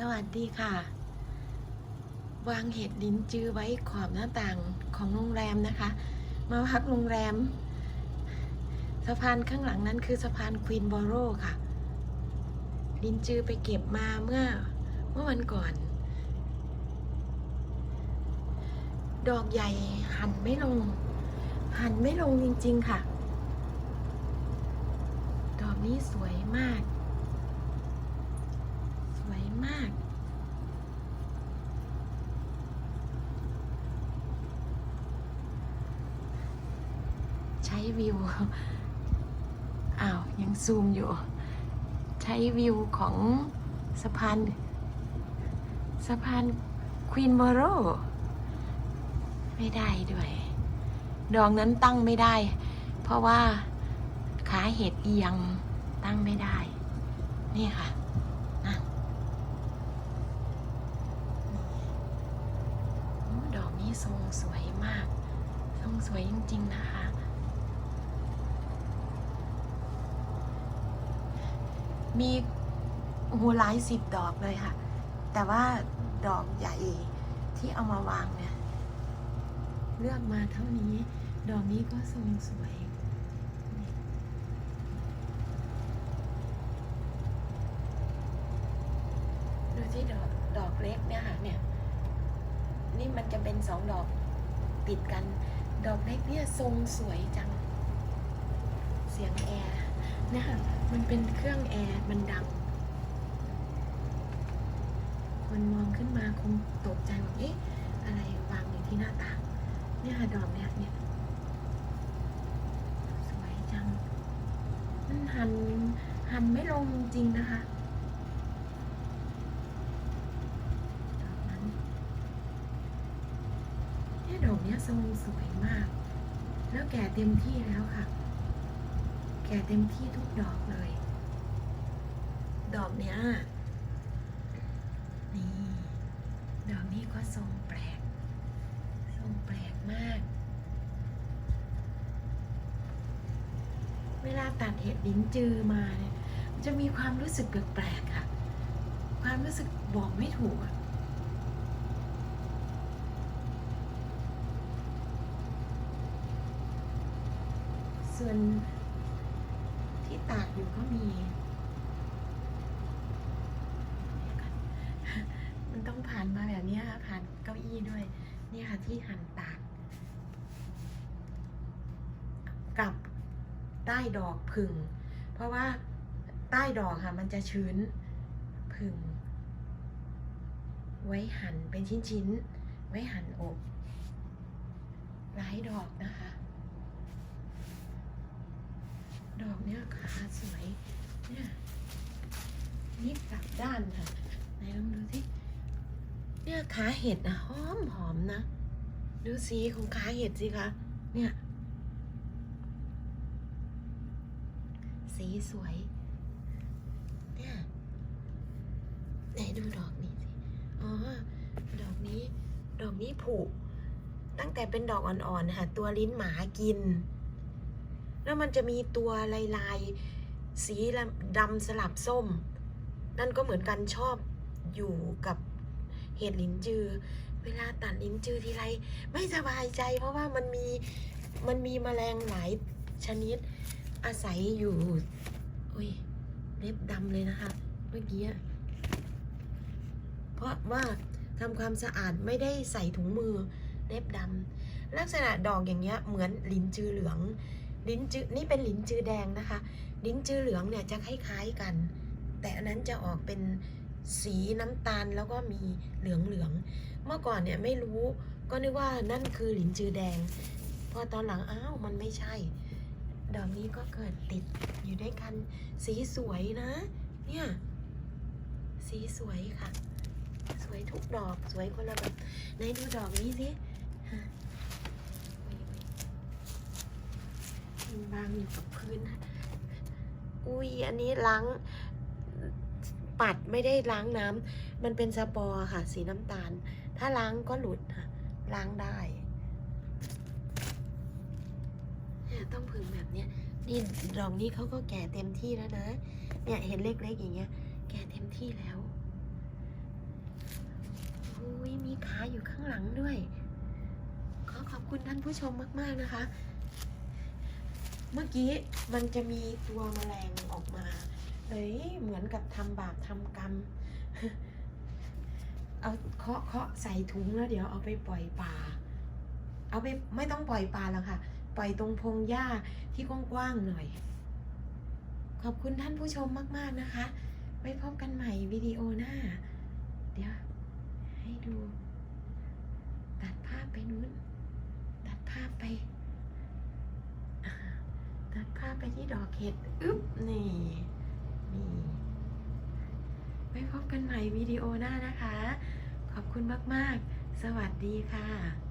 สวัสดีค่ะ วางเห็ดลิ้นจือไว้ขอบหน้าต่างของโรงแรมนะคะ มาพักโรงแรม สะพานข้างหลังนั้นคือสะพานควีนบอโรค่ะลิ้นจือไปเก็บมาเมื่อเมื่อวันก่อน ดอกใหญ่หันไม่ลง หันไม่ลงจริงๆค่ะ ดอกนี้สวยมาก สวยมาก ใช้ วิว อ้าว ยังซูมอยู่ ใช้วิวของสะพานสะพานควีนบอโรไม่ได้ด้วย ดอกนั้นตั้งไม่ได้ เพราะว่าขาเห็ดเอียงตั้งไม่ได้ นี่ค่ะนะดอกนี้ทรงสวยมาก ทรงสวยจริง ๆ นะคะ มีโอ้โหหลายสิบดอกเลยค่ะ แต่ว่าดอกใหญ่ที่เอามาวางเนี่ย เลือกมาเท่านี้ ดอกนี้ก็ทรงสวยดูที่ดอกดอกเล็กเนี่ยค่ะเนี่ย นี่มันจะเป็นสองดอกติดกัน ดอกเล็กเนี่ยทรงสวยจัง เนี่ยค่ะ มันเป็นเครื่องแอร์ มันดัง คนมองขึ้นมาคงตกใจว่าเอ๊ะ อะไรวางอยู่ที่หน้าต่าง เนี่ยค่ะดอกเนี่ยเนี่ย สวยจัง มันหัน หันไม่ลงจริงนะคะดอกมันนี่ดอกเนี้ยทรงสวยมาก แล้วแก่เต็มที่แล้วค่ะ แก่เต็มที่ทุกดอกเลย ดอกเนี้ยนี่ ดอกนี้ก็ทรงแปลก ทรงแปลกมาก เวลาตัดเห็ดลิ้นจือมาเนี่ยจะมีความรู้สึกแปลกๆค่ะ ความรู้สึกบอกไม่ถูกอะส่วนที่ตากอยู่ก็มี มันต้อ งผ่านมาแบบนี้ค่ะผ่านเก้าอี้ด้วย นี่ค่ะที่หั่นตากกับใต้ดอกผึ่ง เพราะว่าใต้ดอกค่ะ มันจะชื้นผึ่ง ไว้หั่นเป็นชิ้นๆ ไว้หั่นอบหลายดอกนะคะ ดอกเนี้ยขาสวยเนี่ยนี่กลับด้านค่ะไหนลองดูสิ เนี่ยขาเห็ดนะหอมหอมนะดูสีของขาเห็ดสิคะเนี่ย สีสวย เนี่ยไหนดูดอกนี้สิอ๋อดอกนี้ ดอกนี้ผุตั้งแต่เป็นดอกอ่อนๆค่ะ ตัวลิ้นหมากิน แล้วมันจะมีตัวลายลายสีดำสลับส้ม นั่นก็เหมือนกันชอบอยู่กับ เห็ดลิ้นจือ เวลาตัดลิ้นจือทีไรไม่สบายใจ เพราะว่ามันมีมันมีแมลงหลายชนิดอาศัยอยู่อุ้ยเล็บดำเลยนะคะ เมื่อกี้เพราะว่าทำความสะอาดไม่ได้ใส่ถุงมือเล็บดำลักษณะดอกอย่างเงี้ยเหมือนลิ้นจือเหลือง ลิ้นจือนี่เป็นลิ้นจือแดงนะคะ ลิ้นจือเหลืองเนี่ยจะคล้ายๆกัน แต่อันนั้นจะออกเป็น สีน้ำตาลแล้วก็มีเหลืองๆเมื่อก่อนเนี่ยไม่รู้ก็นึกว่านั่นคือหลินจือแดง พอตอนหลังอ้าวมันไม่ใช่ ดอกนี้ก็เกิดติดอยู่ด้วยกันสีสวยนะ เนี่ย สีสวยค่ะ สวยทุกดอกสวยคนละแบบไหนดูดอกนี้สิฮะอุ๊ยอุ๊ยมันบางอยู่กับพื้นนะอุ้ยอันนี้ล้าง ปัดไม่ได้ล้างน้ำมันเป็นสปอร์ค่ะ สีน้ำตาล ถ้าล้างก็หลุดค่ะ ล้างได้เนี่ยต้องพึงแบบเนี้ยนี่ดอกนี้เขาก็แก่เต็มที่แล้วนะ เนี่ยเห็นเล็กๆอย่างเงี้ย แก่เต็มที่แล้วอยู่ข้างหลังด้วย ขอขอบคุณท่านผู้ชมมาก ๆนะคะ เมื่อกี้มันจะมีตัวแมลงออกมา เลยเหมือนกับทำบาปทำกรรม เอาเคาะเคาะใส่ถุงแล้วเดี๋ยวเอาไปปล่อยป่า เอาไปไม่ต้องปล่อยป่าแล้วค่ะ ปล่อยตรงพงหญ้าที่กว้างๆหน่อย ขอบคุณท่านผู้ชมมาก ๆนะคะ ไว้พบกันใหม่วิดีโอหน้า เดี๋ยว ให้ดู ตัดภาพไปนู้น ตัดภาพไปตัดภาพไปที่ดอกเห็ด อึ๊บ นี่ นี่ไว้พบกันใหม่วิดีโอหน้านะคะ ขอบคุณมาก ๆ สวัสดีค่ะ